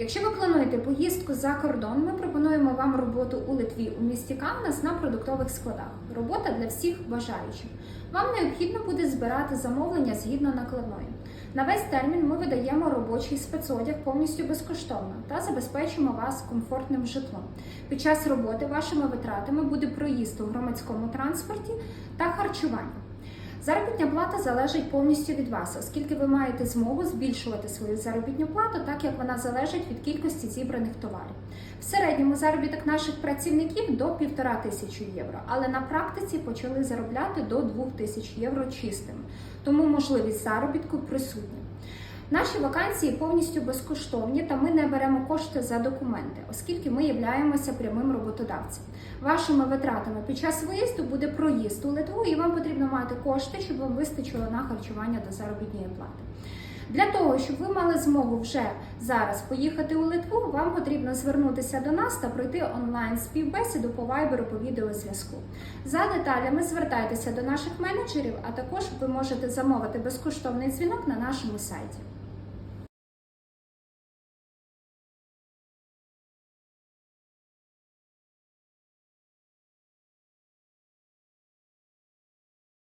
Якщо ви плануєте поїздку за кордон, ми пропонуємо вам роботу у Литві у місті Каунас на продуктових складах. Робота для всіх бажаючих. Вам необхідно буде збирати замовлення згідно накладної. На весь термін ми видаємо робочий спецодяг повністю безкоштовно та забезпечимо вас комфортним житлом. Під час роботи вашими витратами буде проїзд у громадському транспорті та харчування. Заробітня плата залежить повністю від вас, оскільки ви маєте змогу збільшувати свою заробітну плату, так як вона залежить від кількості зібраних товарів. В середньому заробіток наших працівників до 1,5 тисячі євро, але на практиці почали заробляти до 2 тисяч євро чистими, тому можливість заробітку присутня. Наші вакансії повністю безкоштовні, та ми не беремо кошти за документи, оскільки ми являємося прямим роботодавцем. Вашими витратами під час виїзду буде проїзд у Литву, і вам потрібно мати кошти, щоб вам вистачило на харчування до заробітної плати. Для того, щоб ви мали змогу вже зараз поїхати у Литву, вам потрібно звернутися до нас та пройти онлайн співбесіду по вайберу по відеозв'язку. За деталями звертайтеся до наших менеджерів, а також ви можете замовити безкоштовний дзвінок на нашому сайті.